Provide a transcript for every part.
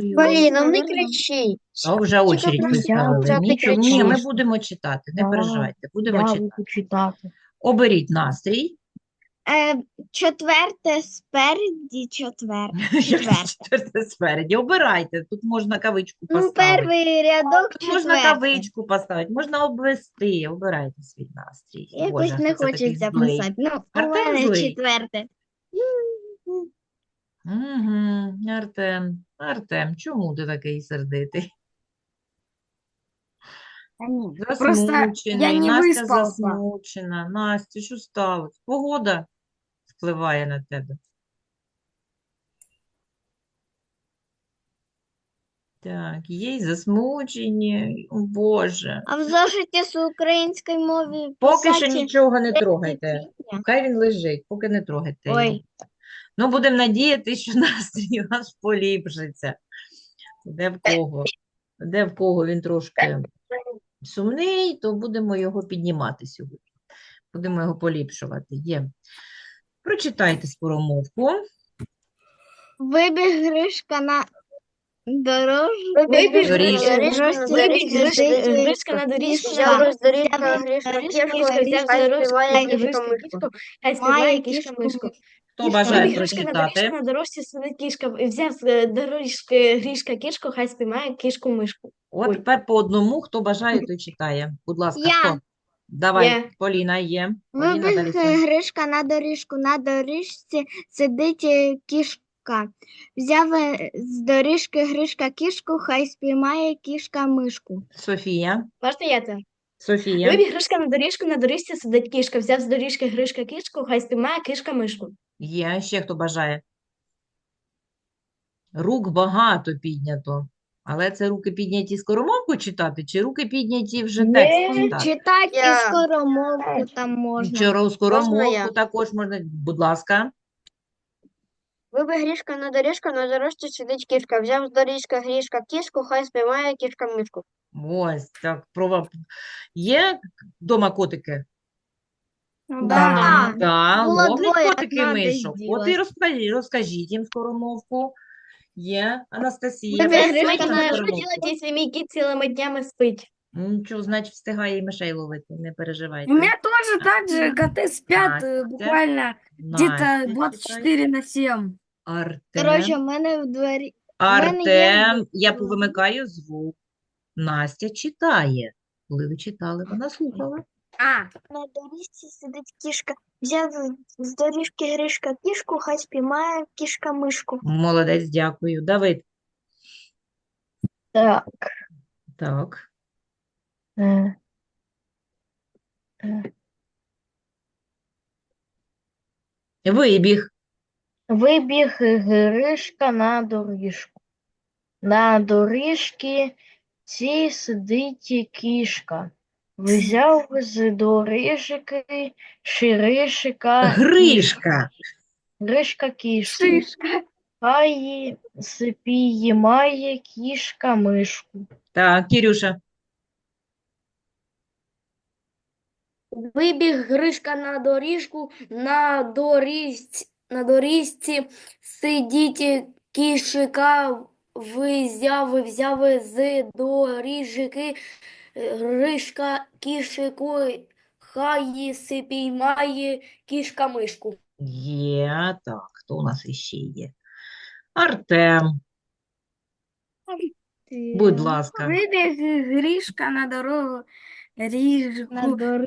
Ой-ой-ой. Поліна, не Наверно. кричи. А вже очередь поставили. Нічого. Ні, ми будемо читати, не переживайте, будемо читати. читати. Оберіть настрій. Е, четверте спереді, четверте. Четверте. четверте спереді. Обирайте. Тут можна кавичку Ну, поставити. перший рядок Тут можна четвертий. кавичку поставити, можна обвести. Обирайте свій настрій. Якось Боже, не це такий хочеться злий? писати. Ну, у Артем мене злий. четверте. Угу, Артем, Артем, чому ти такий сердитий? Просто я не Настя виспався. засмучена. Настя, що сталося? Погода впливає на тебе. Так, є й засмучені, о Боже. А в зошиті з української мови Поки що писати нічого не трогайте. Хай він лежить, поки не трогайте його. Ой, Ну, будемо надіятися, що настрій у нас поліпшиться. Де в кого? Де в кого він трошки сумний, то будемо його піднімати сьогодні. Будемо його поліпшувати. Є. Прочитайте скоромовку. вибіг Гришка на дорожку. Вибіг Доріжку. Вибіг Гришка- на доріжку, взяв хай співає кішка мишку. Хто Кішка, бажає Гришка на прочитати? на дорожці сидить кішка, і взяв з дорожки Гришка кішку, хай спіймає кішку мишку. От Ой. тепер по одному, хто бажає, той читає. Будь ласка, Я. хто? Давай, Я. Поліна є. Поліна Вибіг е, Гришка на доріжку. На доріжці сидить е, кішка. Взяв е, з доріжки Гришка кішку, хай спіймає кішка мишку. Софія. Можна я це? Софія. Вибіг Гришка на доріжку, на доріжці сидить кішка, взяв з доріжки Гришка кішку, хай спіймає кішка мишку. Є. Ще хто бажає? Рук багато піднято. Але це руки підняті скоромовку читати, чи руки підняті вже текст читати? Читати Я. і скоромовку там можна. Вчора скоромовку я? також можна. Будь ласка. Вибіг Грішка на доріжку, на дорожці сидить кішка. Взяв з доріжка Грішка кішку, хай спіймає кішка мишку. Ось так. Прова... Є вдома котики? Да. Так, Було ловлять двоє, котики одна мишок. От і розкажіть, розкажіть їм скоромовку. Є. Анастасія, ви Гришка на делать, мій кіт цілими днями спить? Ну, Нічого, значить, встигає і мишей ловити, не переживайте. У меня тоже так же коты спят э, Настя. буквально где-то читай. 24 на 7. Артем. Коротше, в мене в дворі. мене є Артем, я повимикаю звук. Настя читає. Коли ви читали, вона слухала. А, На доріжці сидить кішка. Взяв з доріжки Гришка кішку, хай спіймає кішка мишку. Молодець, дякую. Давид. Так. Так. е, Вибіг. Вибіг Гришка на доріжку. На доріжці цій сидить кішка. Взяв з доріжки ширишика Гришка. Гришка кішку. Хай спіймає кішка мишку. Так, Кірюша. Вибіг Гришка на доріжку, на доріжці, на доріжці сидіть кішика взяв, взяв з доріжки Гришка кішику, хай спіймає кішка мишку. Є. Так, хто у нас іще є? Артем. Будь ласка. Выбег Гришка на дорогу, ріжку.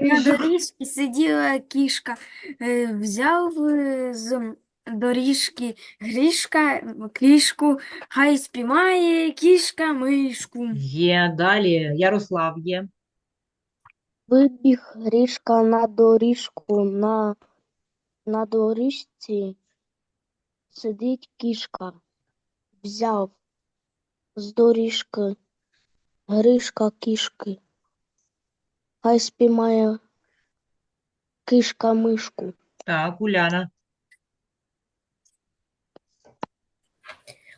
На доріжці сиділа кішка. Е, Взяв е, з доріжки Гришка кішку, хай спіймає кішка мишку. Є. Далі. Ярослав є. Вибіг Грішка на доріжку. На, на доріжці сидить кішка. Взяв з доріжки Гришка кішки. Хай спіймає кішка мишку. Так, Уляна.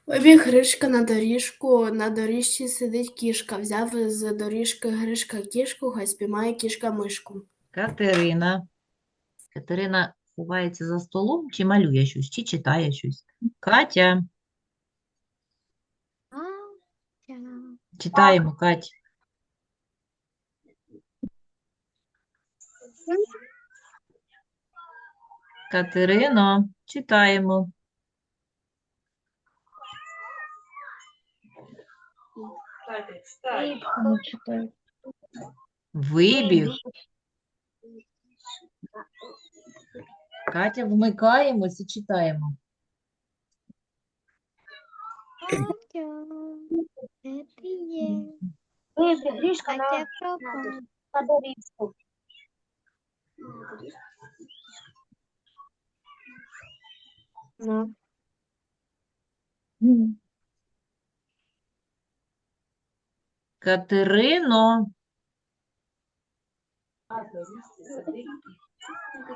Вибіг Гришка на доріжку, на доріжці сидить кішка. Взяв з доріжки Гришка кішку, хай спіймає кішка мишку. Катерина. Катерина ховається за столом, чи малює щось, чи читає щось. Катя. Читаємо, Кать. Катерино, читаємо. Вибіг. Катя, вмикаємось і читаємо. Катя, де ти є? Вибіг Грішка на, на доріжку. Ну. Катерино,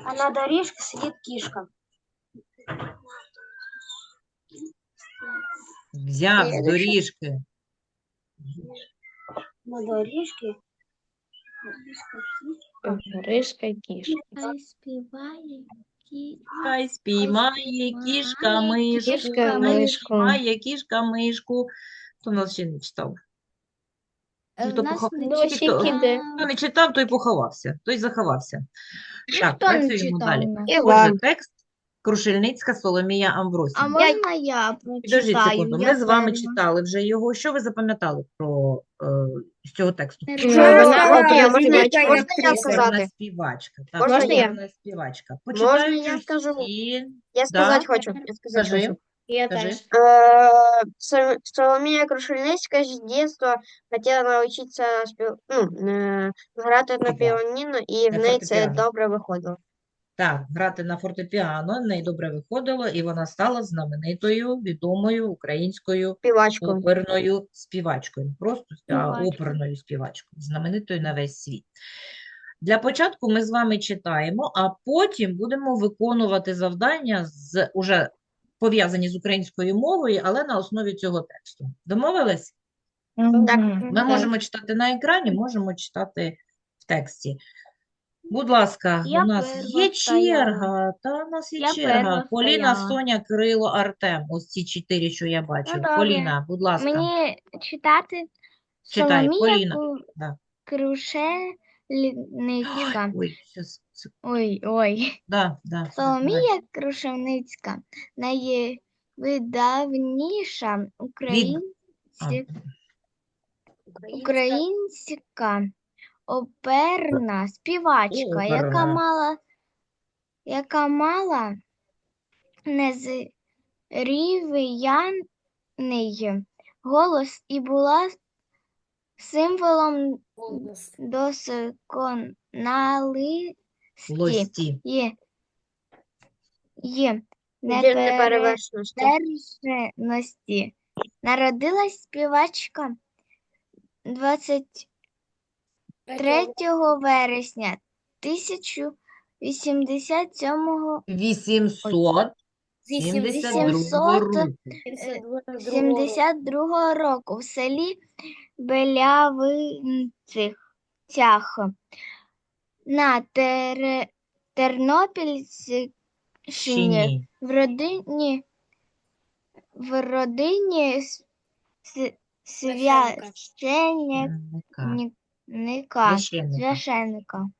А на доріжці сидить кішка. взяв з доріжки. На доріжці. Гришка кішка. Хай співає кі- Хай спіймає кішка мишку. Кішка Хай мишку. спіймає кішка мишку. Хто в нас ще не читав? Е, Ну, то в нас похо- не Ну, ще хто- кіде. Хто не читав, той поховався, той заховався. Так, Ніхто не працюємо читав далі. у нас. Отже, текст Крушельницька Соломія Амвросівна. А можна я Підождіть прочитаю? секунду, Я ми з вами перша. читали вже його. Що ви запам'ятали про е, з цього тексту? Не Що знаю. вона Можна я, можна я, можна я сказати? Оперна співачка. Так, Можна я? оперна співачка. Можна я Почитаючи скажу? всі, Я сказати хочу. Я сказати скажи, хочу. Я скажи. теж. Э, Со- Соломія Крушельницька з дитинства хотіла навчитися спів... ну, е, грати на піаніно, і в неї це добре виходило. Так, грати на фортепіано в неї добре виходило, і вона стала знаменитою, відомою українською Співачкою. оперною співачкою. Просто а оперною співачкою, знаменитою на весь світ. Для початку ми з вами читаємо, а потім будемо виконувати завдання з уже пов'язані з українською мовою, але на основі цього тексту. Домовились? Так. Ми можемо читати на екрані, можемо читати в тексті. Будь ласка, Я у нас перва є черга, та у нас є Я черга. перва Поліна, стояла. Соня, Кирило, Артем. Ось ці чотири, що я бачу. добре. Поліна, будь ласка. Мені читати Читай, Соломія Поліна. Ку- Да. Крушельницька. Ой, щас, Ой, ой. да, да, да, Соломія Крушельницька найвидавніша українська, українська оперна співачка, яка мала, яка мала незрів'яний голос і була символом досконалості Лості. є, є неперевершеності. неперевершеності. Народилась співачка 23 вересня 1087 800 72 року. 72 року в селі Белявинцях на Тере... Тернопільщині Щині. в родині в родині с- с- священника Священника. Священника. священника.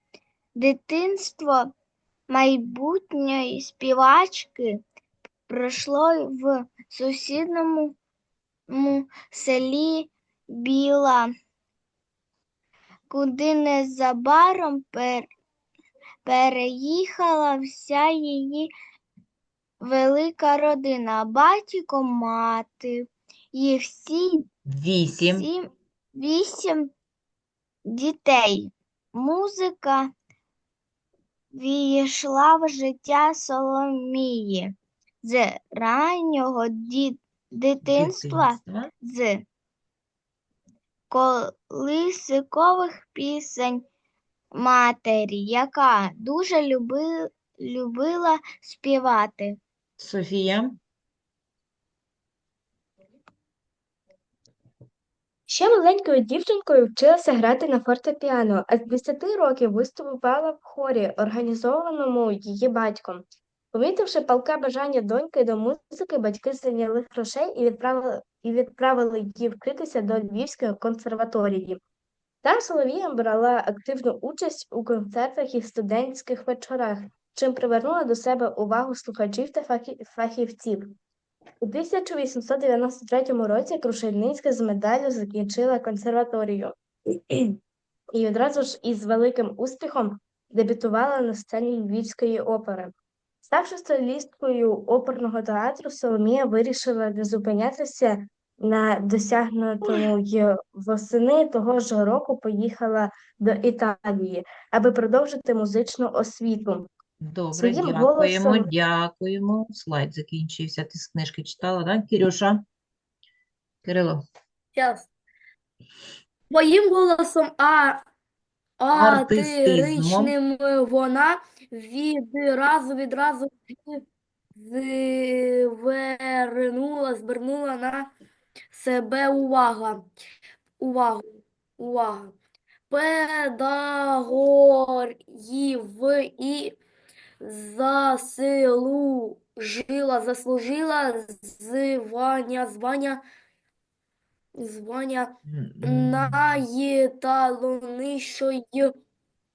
Дитинство майбутньої співачки пройшло в сусідньому му селі Біла, куди незабаром пер... переїхала вся її велика родина, батько, мати і всі Вісім. Сім, вісім дітей. Музика війшла в життя Соломії з раннього ді- дитинства, Дитинства. з колискових пісень матері, яка дуже люби, любила співати. Софія. Ще маленькою дівчинкою вчилася грати на фортепіано, а з 10 років виступала в хорі, організованому її батьком. Помітивши палке бажання доньки до музики, батьки зайняли грошей і відправили, і відправили її вчитися до Львівської консерваторії. Там Соловія брала активну участь у концертах і студентських вечорах, чим привернула до себе увагу слухачів та фахівців. У 1893 році Крушельницька з медаллю закінчила консерваторію і відразу ж із великим успіхом дебютувала на сцені Львівської опери. Ставши солісткою оперного театру, Соломія вирішила не зупинятися на досягнутому й восени того ж року поїхала до Італії, аби продовжити музичну освіту. Добре, Своїм дякуємо, голосом- дякуємо. Слайд закінчився. Ти з книжки читала, так, Кирюша? Кирило. Щас. Своїм голосом а Артистизмом. атеричним вона відразу відразу звернула, звернула на себе увага. Увагу. Увага. Педагогів і заслужила, заслужила звання, звання, звання М,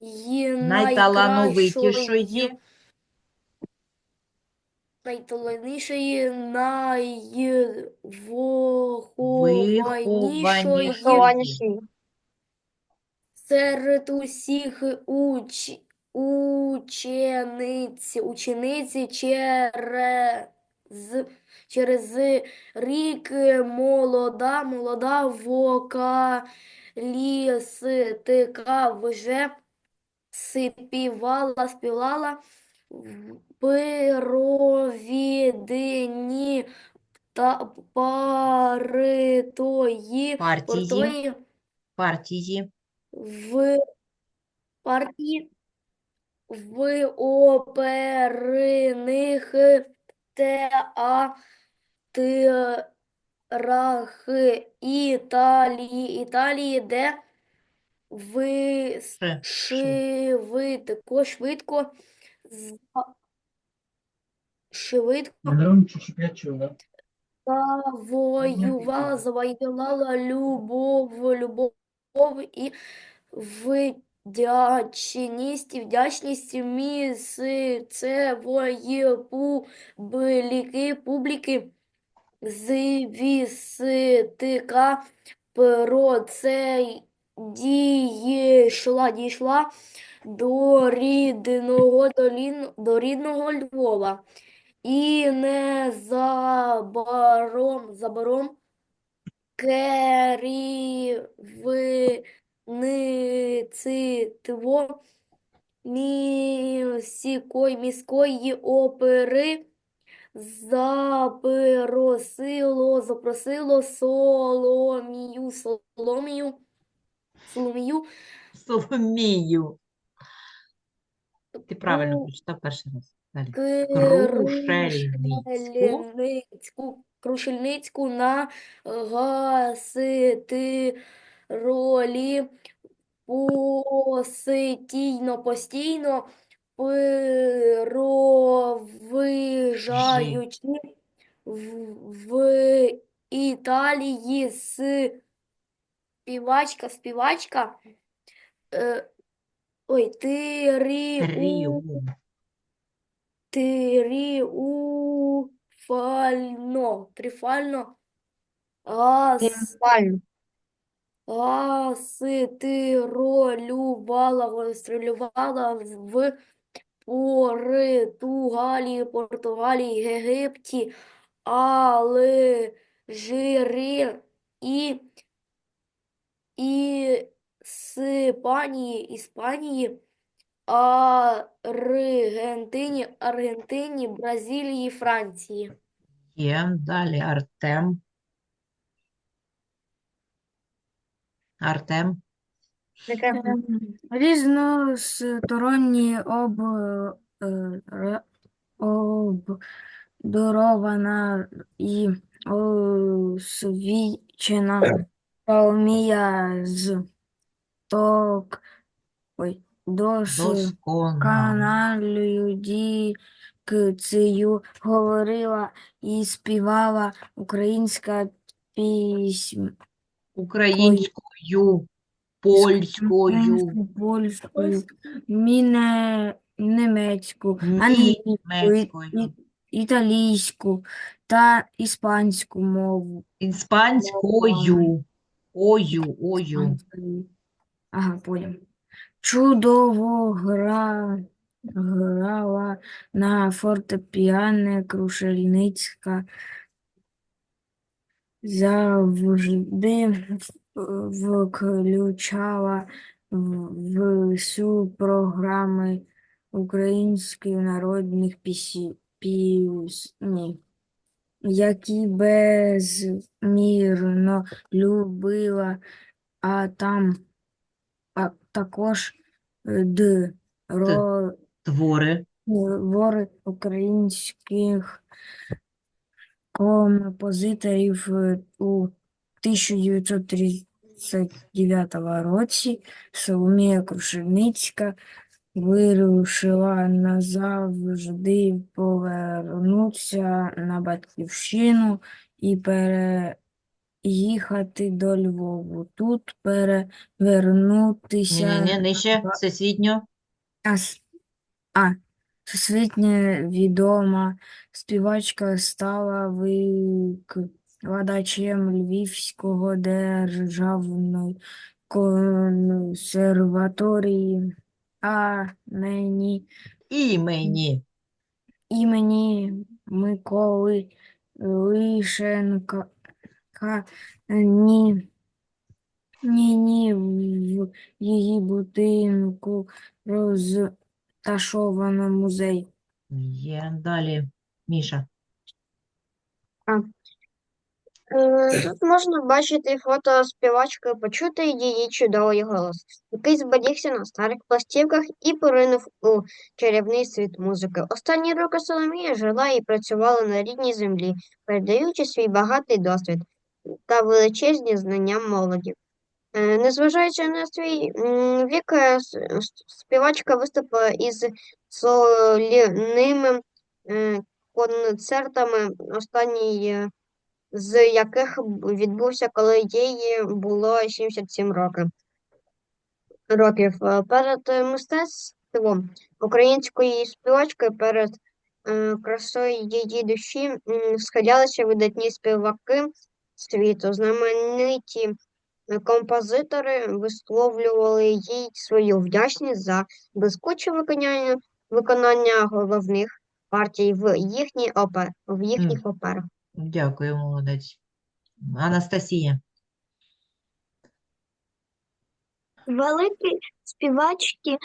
найталановитішої і Найталановитішої. найкращої, найвихованішої, Вихованіші. серед усіх уч... учениць, учениці через, через рік молода, молода вокалістка вже співала, співала в провідні та паритої, Партії. Партії. в партії в оперних театрах Італії, Італії, де ви Ше- швидко, швидко, за- швидко Громче, щоб я чула. завоювала, завоювала любов, любов і вдячність, і вдячність місцевої публіки, публіки звістка про це дійшла, дійшла до рідного, до, лін- до рідного Львова. І незабаром, забором керівництво міської, міської опери запросило, запросило Соломію, Соломію, Соломію Соломію. Ти правильно прочитав перший раз. Далі. Крушельницьку, Крушельницьку. Крушельницьку на гасити ролі постійно, постійно провижаючи в, в Італії співачка, співачка, е, ой, Тирі, Тріумф. Тріумфально, тріфально, ас, Тріумфально. астролювала, гастролювала в Португалії, Португалії, Єгипті, Алжирі і, і Іспанії, Іспанії, Аргентині, Аргентині, Бразилії, Франції. Є. Далі Артем. Артем. Різносторонні об, е, обдарована і освічена Соломія з ток, ой, Досконало. досконалою дикцією говорила і співала українська пісня. Українською, польською, польською, міне, німецьку, англійську, і- німецькою, і- італійську та іспанську мову. іспанською, ою, ою. Ага, понял. Чудово гра, грала на фортепіано Крушельницька. Завжди включала в- всю програми українських народних пісні, які безмірно любила, а там а також е, д, ро, Твори. твори українських композиторів е, у 1939 році Соломія Крушельницька вирішила назавжди повернутися на батьківщину і переїхати до Львову. Тут перевернутися Ні-ні-ні, нижче, всесвітньо. а, а, всесвітньо відома співачка стала викладачем Львівського державної консерваторії, а нині Імені. імені Миколи Лишенка ні, ні, ні, в її будинку розташовано музей. Є далі. Міша. Е, Тут можна бачити фото співачки, почути її чудовий голос, який зберігся на старих пластівках і поринув у чарівний світ музики. Останні роки Соломія жила і працювала на рідній землі, передаючи свій багатий досвід та величезні знання молоді. Е, Незважаючи на свій вік, е, співачка виступила із соліними е, концертами, останній е, з яких відбувся, коли їй було 77 років. років. Е, Перед е, мистецтвом української співачки, перед е, красою її душі м, схилялися видатні співаки світу. Знамениті композитори висловлювали їй свою вдячність за блискуче виконання, виконання головних партій в їхній опер, в їхніх операх. Дякую, молодець. Анастасія. Великі співачки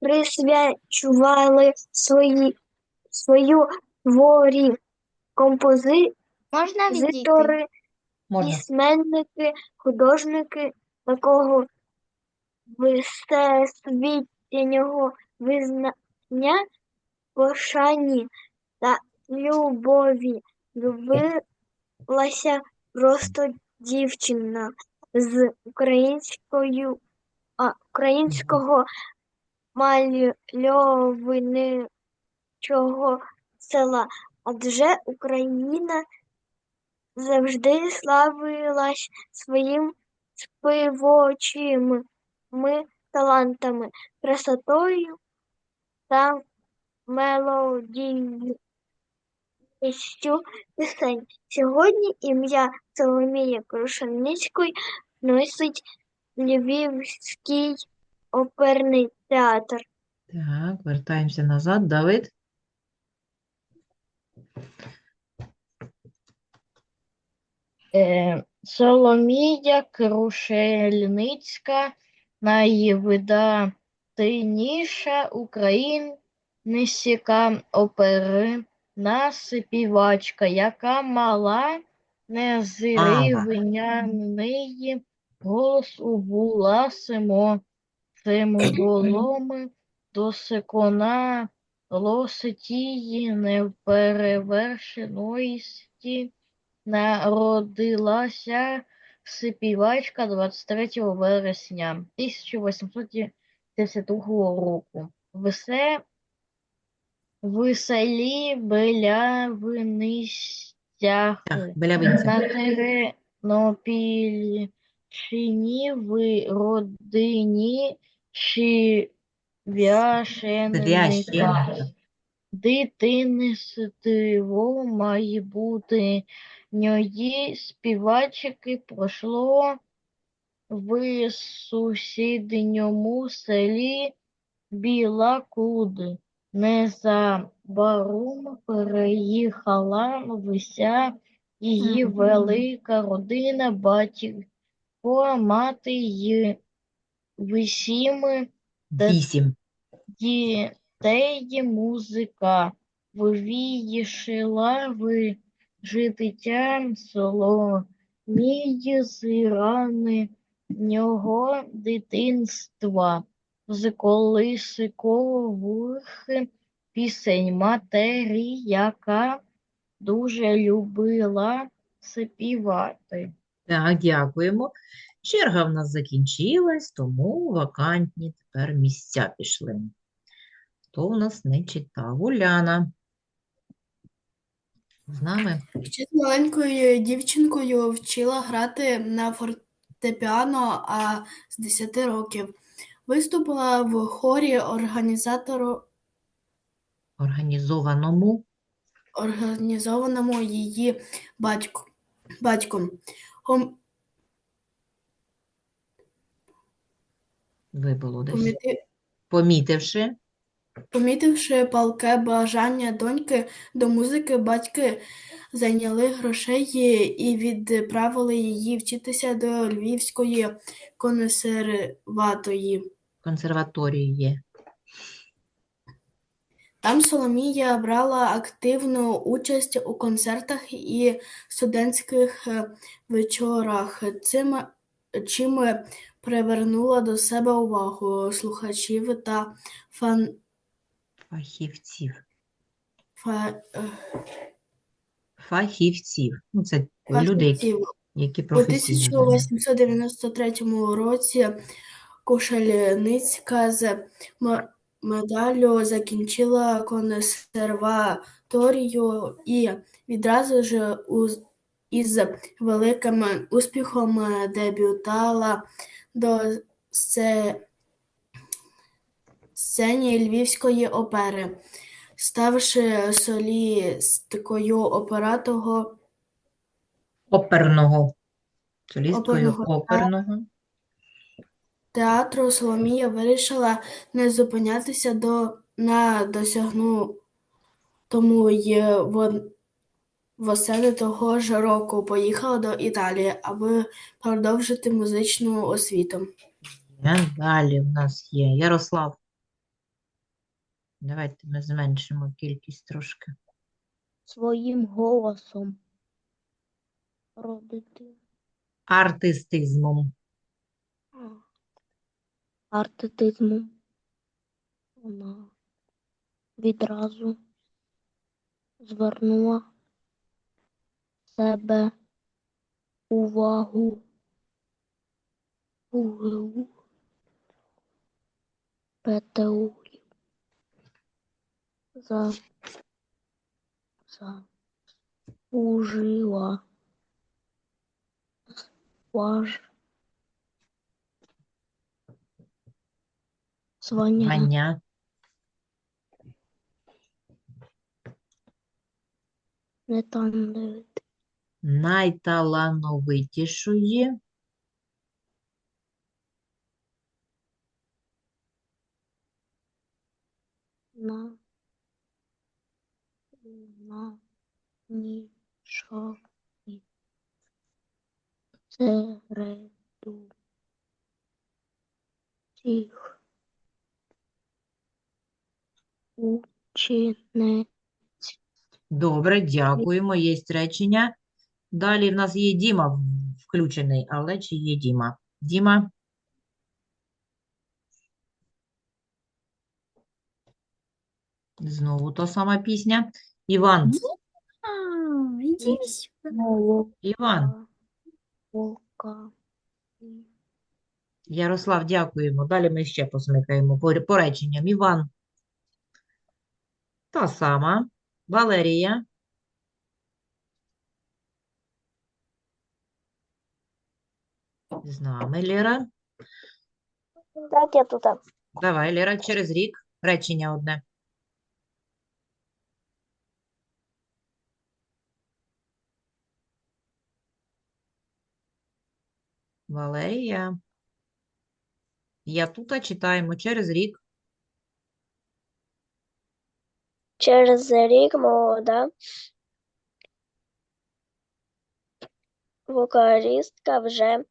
присвячували свої, свою творі композитори, Можна. письменники, художники такого всесвітнього визнання, пошані та любові любилася просто дівчина з українською, а, українського мальовничого села, адже Україна завжди славилась своїм співочими талантами, красотою та мелодійністю пісень. Сьогодні ім'я Соломії Крушельницької носить Львівський оперний театр. Так, вертаємося назад. Давид. Е, Соломія Крушельницька найвидатніша українська оперна співачка, яка мала незрівняний голос у була симо, символом досконалості тієї неперевершеності народилася співачка 23 вересня 1852 року. Все веселі беля Так, винистяхи. белявинця. На Тернопільщині в родині Швяшенника. Священника. Дитинство майбутньої співачки пройшло в сусідньому селі Біла Куди. Незабаром переїхала вся її Мгм. велика родина, батько, мати й вісім Вісім. дітей музика вивішила в життя Соломії з раннього дитинства, з колискових пісень матері, яка дуже любила співати. Так, дякуємо. Черга в нас закінчилась, тому вакантні тепер місця пішли. Хто у нас не читав? Уляна. З нами? Ще з маленькою дівчинкою вчила грати на фортепіано, а з 10 років виступила в хорі організатору, Організованому. організованому її батько, батьком. Ви Вибило десь. поміти- Помітивши. Помітивши палке бажання доньки до музики, батьки зайняли грошей і відправили її вчитися до Львівської консерваторії. консерваторії є. Там Соломія брала активну участь у концертах і студентських е, вечорах, цим чим привернула до себе увагу слухачів та фан, Фахівців. фа, е, Фахівців. Ну, це люди, які, які У 1893 році Кушельницька з медаллю закінчила консерваторію і відразу ж із великим успіхом дебютала до сце- сцені Львівської опери, ставши солісткою оператого Оперного. Солісткою Оперного оперного. театру Соломія вирішила не зупинятися до, на досягнутому й восени того ж року поїхала до Італії, аби продовжити музичну освіту. Далі в нас є Ярослав. Давайте ми зменшимо кількість трошки. Своїм голосом родити. Артистизмом. артистизмом. Вона відразу звернула себе увагу у ПТУ за заслужила важ звання Звання. не там дивити. Найталановитішої. на на нішої середу цих учене Добре, дякуємо. Є речення. Далі в нас є Діма включений, але чи є Діма? Діма, знову та сама пісня. Іван, Іван, Ярослав, дякуємо. Далі ми ще посмикаємо по, по реченням. Іван, Та сама. Валерія. З нами, Лера. Так, я тут. Давай, Лера, через рік. Речення одне. Валерія. Я тут, читаємо через рік. Через рік молода вокалістка вже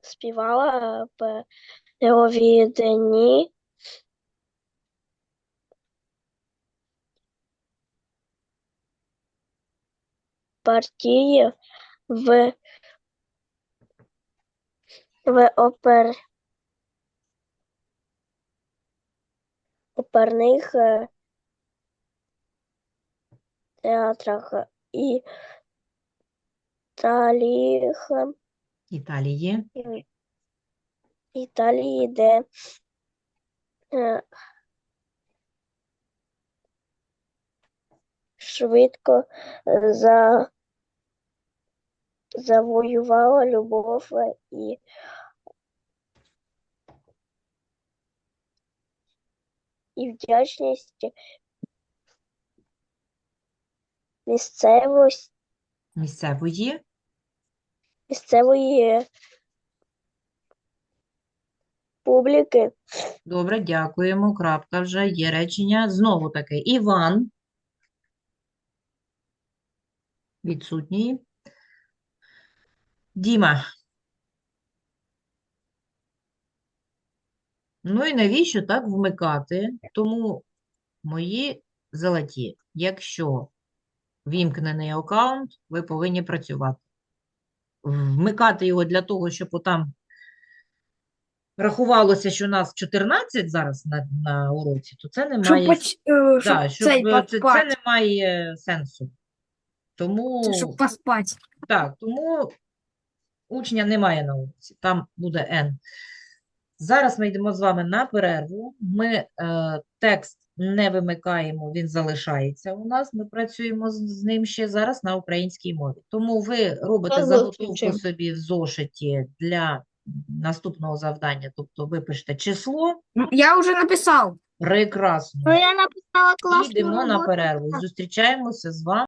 співала перевідні партії в, в опер, оперних е, театрах і Італіях, Італії. Італії, де е, швидко за, завоювала любов е, і і вдячність місцевості Місцевої. місцевої публіки. Добре, дякуємо. Крапка вже. Є речення. Знову таки. Іван. Відсутній. Діма. Ну і навіщо так вмикати? Тому мої золоті, якщо вімкнений аккаунт, ви повинні працювати. Вмикати його для того, щоб отам рахувалося, що нас 14 зараз на, на уроці, то це не має, е, щоб да, щоб цей е, це, це не має сенсу. Тому щоб поспати. так, тому учня немає на уроці, там буде N. Зараз ми йдемо з вами на перерву. Ми е, текст не вимикаємо, він залишається у нас. Ми працюємо з, з ним ще зараз на українській мові. Тому ви робите заготовку собі в зошиті для наступного завдання, тобто ви пишете число. Я вже написав. Прекрасно. Ну, я написала класну Йдемо на перерву. Зустрічаємося з вами.